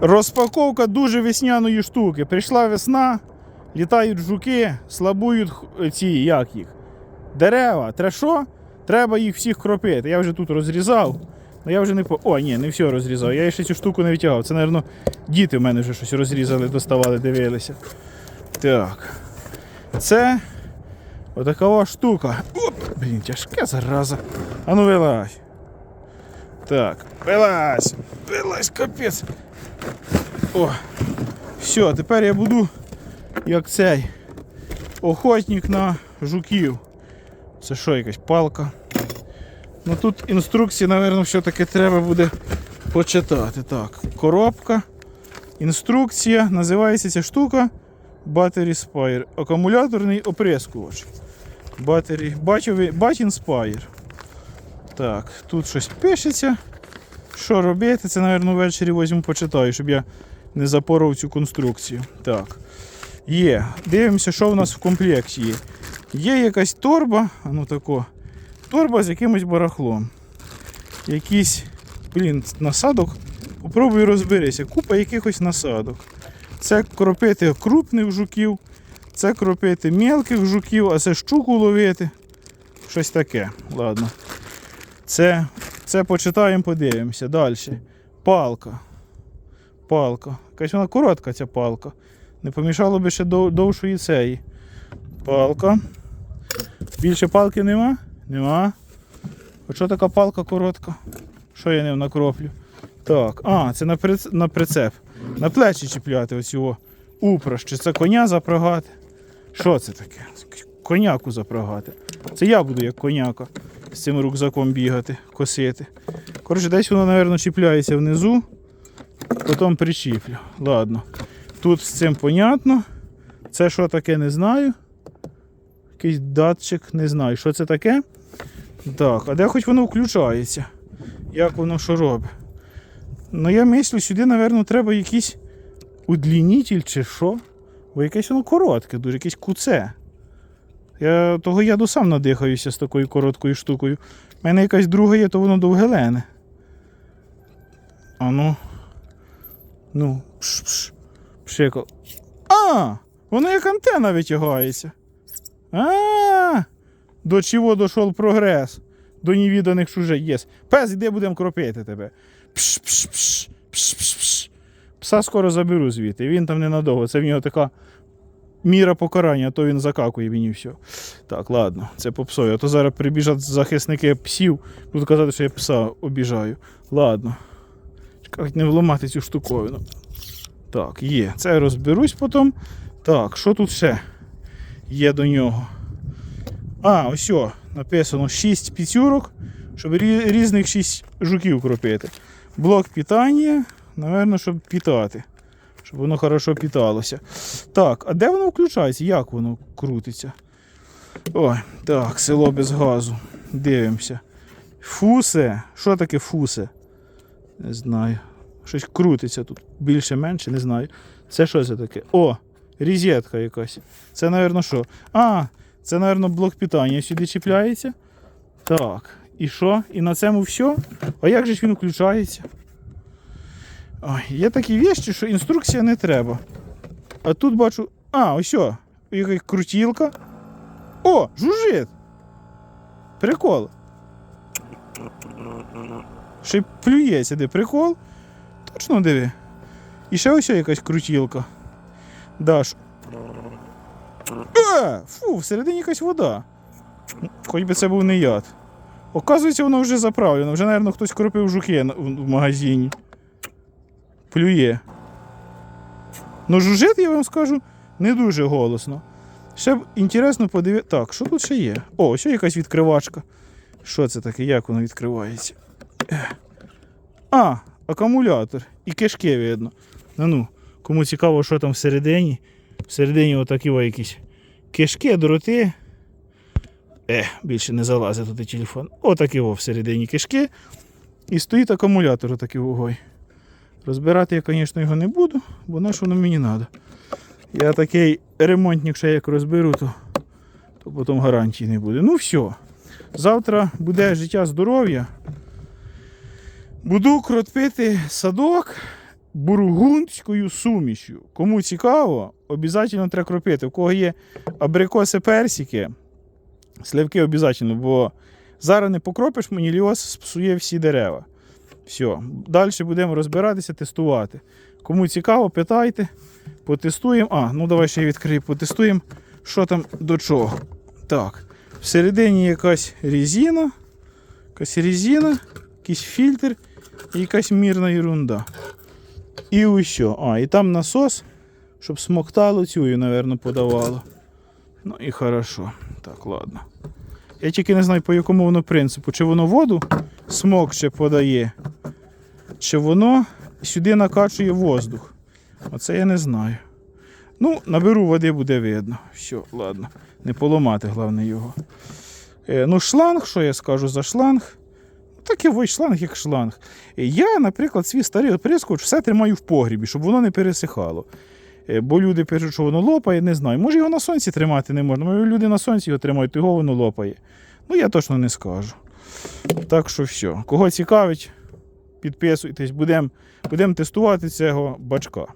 Розпаковка дуже весняної штуки. Прийшла весна, літають жуки, слабують ці, як їх? Дерева. Треба що? Треба їх всіх кропити. Я вже тут розрізав. але я вже не по. О, ні, не все розрізав. Я ще цю штуку не витягав. Це, мабуть, діти в мене вже щось розрізали, доставали, дивилися. Так. Це отакова штука. Оп, блін, тяжке зараза. А ну вилазь. Так, вилазь. Вилазь, капець. О, все, тепер я буду як цей охотник на жуків. Це що, якась палка? Ну тут інструкції, напевно, все-таки треба буде почитати. Так, коробка. Інструкція. Називається ця штука Battery Spire. Акумуляторний оприскувач. Battery, бачовий, Batin Spire. Так, тут щось пишеться. Що робити? Це, напевно, ввечері візьму почитаю, щоб я не запоров цю конструкцію. Так. Є. Дивимося, що в нас в комплекті є. Є якась торба, ну тако. Торба з якимось барахлом. Якийсь, блін, насадок. Попробуй розберися. Купа якихось насадок. Це кропити крупних жуків, це кропити мелких жуків, а це щуку ловити. Щось таке. Ладно. Це, це почитаємо, подивимося. Далі. Палка. Палка. Якась вона коротка ця палка. Не помішало би ще дов- довшої цієї. Палка. Більше палки нема? Нема. А що така палка коротка? Що я ним накроплю? Так, а, це на, приц... на прицеп. На плечі чіпляти оцього упряж. Чи це коня запрягати? Що це таке? Коняку запрягати. Це я буду як коняка з цим рюкзаком бігати, косити. Коротше, десь воно, мабуть, чіпляється внизу, потім причіплю. Ладно. Тут з цим понятно. Це що таке, не знаю. Якийсь датчик, не знаю, що це таке. Так, а де хоч воно включається? Як воно що робить? Ну, я мислю, сюди, мабуть, треба якийсь удлінитель чи що. Бо якесь воно коротке, дуже якесь куце. Я того яду сам надихаюся з такою короткою штукою. У мене якась друга є, то воно довгелене. А ну. Ну, пш-пш. Пшикав. А! Воно як антена витягається. А! До чого дійшов прогрес? До невіданих чуже єс. Пес, іде будемо кропити тебе. Пш-пш-пш. Пш-пш-пш. Пса скоро заберу звідти. Він там ненадовго. Це в нього така міра покарання, то він закакує мені все. Так, ладно, це по псові. А то зараз прибіжать захисники псів, будуть казати, що я пса обіжаю. Ладно. Чекай, не вламати цю штуковину. Так, є. Це я розберусь потім. Так, що тут ще є до нього? А, ось о, написано 6 піцюрок, щоб різних 6 жуків кропити. Блок питання, напевно, щоб питати. Щоб воно хорошо питалося. Так, а де воно включається? Як воно крутиться? Ой, так, село без газу. Дивимося. Фусе. Що таке фусе? Не знаю. Щось крутиться тут. Більше-менше, не знаю. Це що це таке? О, різетка якась. Це, напевно, що? А, це, напевно, блок питання сюди чіпляється. Так. І що? І на цьому все? А як же ж він включається? Ой, є такі вещі, що інструкція не треба. А тут бачу. А, ось якась крутілка. О, жужжить! Прикол. Ще й плюється, де прикол. Точно диви. І ще ось якась крутілка. Даш. Е, фу, всередині якась вода. Хоч би це був не яд. Оказується, воно вже заправлено. Вже, мабуть, хтось кропив жуки в магазині. Плює. Ну, жужжить, я вам скажу, не дуже голосно. Ще б інтересно подивитися. Так, що тут ще є? О, ось якась відкривачка. Що це таке? Як воно відкривається? А, акумулятор. І кишки видно. Ну ну, кому цікаво, що там всередині. Всередині отакі якісь кишки, дроти. Е, більше не залазить туди телефон. Отакі о всередині кишки. І стоїть акумулятор отакий вогой. Розбирати я, звісно, його не буду, бо на що воно мені треба. Я такий ремонтник, що як розберу, то, то потім гарантії не буде. Ну все. Завтра буде життя здоров'я. Буду кротпити садок бургундською сумішю. Кому цікаво, обов'язково треба кропити. У кого є абрикоси персики, сливки обов'язково, бо зараз не покропиш, маніліоз спсує всі дерева. Все, далі будемо розбиратися, тестувати. Кому цікаво, питайте, потестуємо. А, ну давай ще я відкрию, потестуємо, що там до чого. Так, всередині якась резина, якась резина, якийсь фільтр і якась мірна ерунда. І що. А, і там насос, щоб смоктало цю, напевно, подавало. Ну і хорошо. Так, ладно. Я тільки не знаю, по якому воно принципу. Чи воно воду смокче подає, чи воно сюди накачує воздух. Оце я не знаю. Ну, наберу води, буде видно. Все, ладно. Не поламати, головне його. Е, ну, шланг, що я скажу за шланг? Такий ой, шланг, як шланг. Я, наприклад, свій старий оприскувач все тримаю в погрібі, щоб воно не пересихало. Е, Бо люди пишуть, що воно лопає, не знаю. Може його на сонці тримати не можна. Може, люди на сонці його тримають, то його воно лопає. Ну, я точно не скажу. Так що все. Кого цікавить, підписуйтесь, будемо будем тестувати цього бачка.